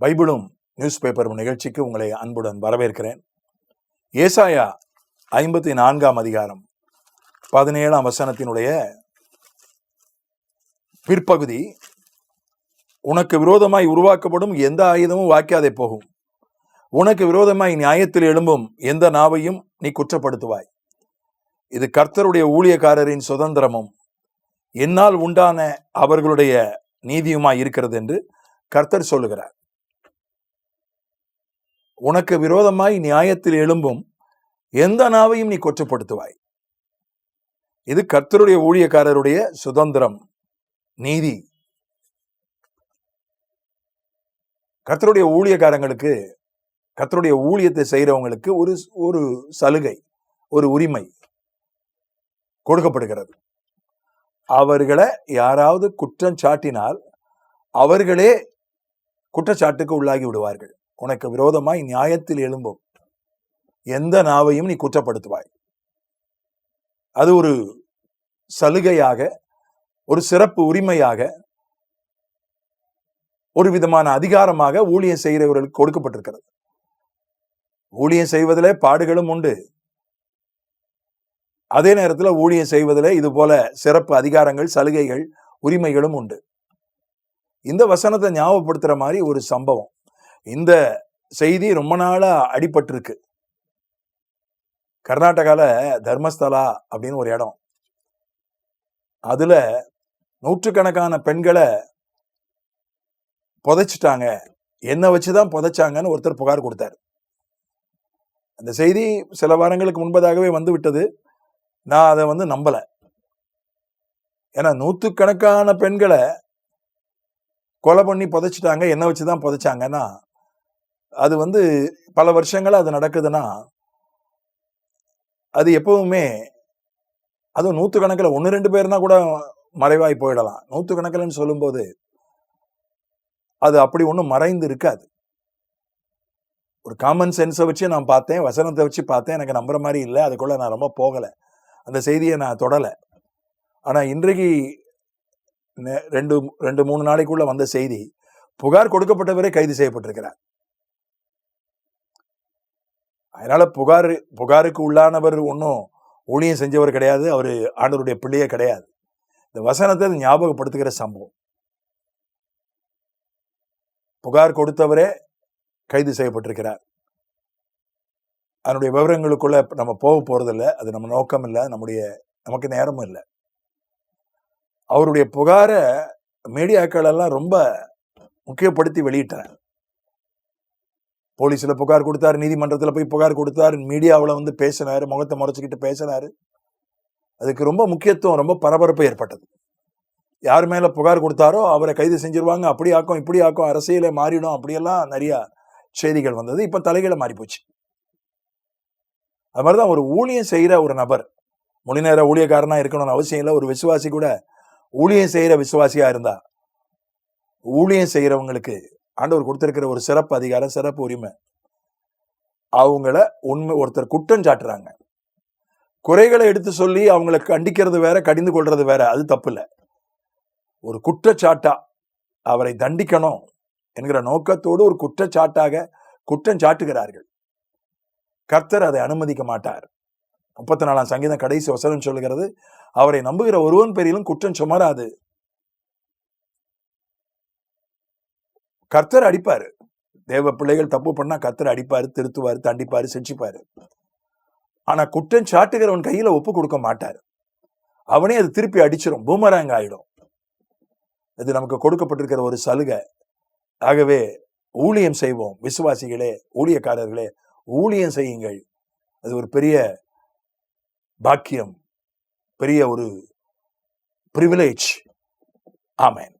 பைபிளும் news பேப்பரும் நிகழ்ச்சிக்கு உங்களை அன்புடன் வரவேற்கிறேன். ஏசாயா ஐம்பத்தி நான்காம் அதிகாரம் பதினேழாம் வசனத்தினுடைய பிற்பகுதி உனக்கு விரோதமாய் உருவாக்கப்படும் எந்த ஆயுதமும் வாய்க்காதே போகும். உனக்கு விரோதமாய் நியாயத்தில் எழும்பும் எந்த நாவையும் நீ குற்றப்படுத்துவாய். இது கர்த்தருடைய ஊழியக்காரரின் சுதந்திரமும். என்னால் உண்டான அவர்களுடைய நீதியுமாய் இருக்கிறது என்று கர்த்தர் சொல்லுகிறார். உனக்கு விரோதமாய் நியாயத்தில் எழும்பும் எந்த நாவையும் நீ கொச்சப்படுத்துவாய் இது கர்த்தருடைய ஊழியக்காரருடைய சுதந்திரம் நீதி. கர்த்தருடைய ஊழியக்காரங்களுக்கு கர்த்தருடைய ஊழியத்தை செய்கிறவங்களுக்கு ஒரு ஒரு சலுகை ஒரு உரிமை கொடுக்கப்படுகிறது. அவர்களை யாராவது குற்றம் சாட்டினால் அவர்களே குற்றச்சாட்டுக்கு உள்ளாகி விடுவார்கள். உனக்கு விரோதமாய் நியாயத்தில் எழும்பும். எந்த நாவையும் நீ குற்றப்படுத்துவாய். அது ஒரு சலுகையாக ஒரு சிறப்பு உரிமையாக ஒரு விதமான அதிகாரமாக ஊழியம் செய்கிறவர்களுக்கு கொடுக்கப்பட்டிருக்கிறது. ஊழியம் செய்வதிலே பாடுகளும் உண்டு. அதே நேரத்தில் ஊழியம் செய்வதில் இது போல சிறப்பு அதிகாரங்கள் சலுகைகள் உரிமைகளும் உண்டு. இந்த வசனத்தை ஞாபகப்படுத்துற மாதிரி ஒரு சம்பவம். இந்த செய்தி ரொம்ப நாளா அடிபட்டிருக்கு. கர்நாடகால தர்மஸ்தலா அப்படின்னு ஒரு இடம். அதுல நூற்றுக்கணக்கான பெண்களை புதைச்சிட்டாங்க. என்ன வச்சுதான் புதைச்சாங்கன்னு ஒருத்தர் புகார் கொடுத்தார். அந்த செய்தி சில வாரங்களுக்கு முன்பதாகவே வந்து விட்டது நான் அதை வந்து நம்பலை. ஏன்னா நூற்றுக்கணக்கான பெண்களை கொலை பண்ணி புதைச்சிட்டாங்க. என்ன வச்சுதான் புதைச்சாங்கன்னா அது வந்து பல வருஷங்களாக அது நடக்குதுன்னா அது எப்பவுமே அதுவும் நூற்றுக்கணக்கில் ஒன்று ரெண்டு பேர்னா கூட மறைவாய் போயிடலாம். நூற்றுக்கணக்கில்னு சொல்லும்போது அது அப்படி ஒன்றும் மறைந்து இருக்காது. ஒரு காமன் சென்ஸை வச்சு நான் பார்த்தேன் வசனத்தை வச்சு பார்த்தேன் எனக்கு நம்புற மாதிரி இல்லை அதுக்குள்ள நான் ரொம்ப போகலை. அந்த செய்தியை நான் தொடலை. ஆனால் இன்றைக்கு ரெண்டு ரெண்டு மூணு நாளைக்குள்ள வந்த செய்தி புகார் கொடுக்கப்பட்டவரே கைது செய்யப்பட்டிருக்கிறார். அதனால புகார் புகாருக்கு உள்ளானவர் ஒன்றும் ஊழியம் செஞ்சவர் கிடையாது. அவர் ஆண்டவருடைய பிள்ளையே கிடையாது. இந்த வசனத்தை ஞாபகப்படுத்துகிற சம்பவம். புகார் கொடுத்தவரே கைது செய்யப்பட்டிருக்கிறார். அதனுடைய விவரங்களுக்குள்ள நம்ம போக போறதில்லை. அது நம்ம நோக்கம் இல்லை. நம்முடைய நமக்கு நேரமும் இல்லை. அவருடைய புகாரை மீடியாக்கள் எல்லாம் ரொம்ப முக்கியப்படுத்தி வெளியிட்டார் போலீஸில் புகார் கொடுத்தாரு நீதிமன்றத்தில் போய் புகார் கொடுத்தாரு மீடியாவில் வந்து பேசினார் முகத்தை முறைச்சிக்கிட்டு பேசினார். அதுக்கு ரொம்ப முக்கியத்துவம் ரொம்ப பரபரப்பு ஏற்பட்டது. யார் மேலே புகார் கொடுத்தாரோ அவரை கைது செஞ்சிருவாங்க அப்படி ஆக்கும் இப்படி ஆக்கும் அரசியலே மாறிடும் அப்படியெல்லாம் நிறையா செய்திகள் வந்தது. இப்போ தலைகளை மாறிப்போச்சு அது மாதிரி தான் ஒரு ஊழியம் செய்கிற ஒரு நபர் மொழி நேர ஊழியக்காரனாக இருக்கணும்னு அவசியம் இல்லை ஒரு விசுவாசி கூட ஊழியம் செய்கிற விசுவாசியாக இருந்தால் ஊழியம் செய்கிறவங்களுக்கு ஆண்டவர் கொடுத்திருக்கிற ஒரு சிறப்பு அதிகாரம் சிறப்பு உரிமை. அவங்கள உண்மை ஒருத்தர் குற்றம் சாட்டுறாங்க. குறைகளை எடுத்து சொல்லி அவங்களை கண்டிக்கிறது வேற கடிந்து கொள்றது வேற அது தப்பு இல்லை. ஒரு குற்றச்சாட்டா அவரை தண்டிக்கணும் என்கிற நோக்கத்தோடு ஒரு குற்றச்சாட்டாக குற்றம் சாட்டுகிறார்கள். கர்த்தர் அதை அனுமதிக்க மாட்டார். முப்பத்தி நாலாம் சங்கீதம் கடைசி வசனம் சொல்லுகிறது அவரை நம்புகிற ஒருவன் பேரிலும் குற்றம் சுமராது. கர்த்தர் அடிப்பாரு. தேவ பிள்ளைகள் தப்பு பண்ணா கர்த்தர் அடிப்பார் திருத்துவார் தண்டிப்பார் சிரிச்சுப்பாரு ஆனா குற்றம் சாட்டுகிறவன் கையில ஒப்பு கொடுக்க மாட்டார். அவனே அது திருப்பி அடிச்சிடும் பூமராங்க ஆயிடும். இது நமக்கு கொடுக்கப்பட்டிருக்கிற ஒரு சலுகை. ஆகவே ஊழியம் செய்வோம் விசுவாசிகளே ஊழியக்காரர்களே ஊழியம் செய்யுங்கள். அது ஒரு பெரிய பாக்கியம் பெரிய ஒரு பிரிவிலேஜ் ஆமேன்.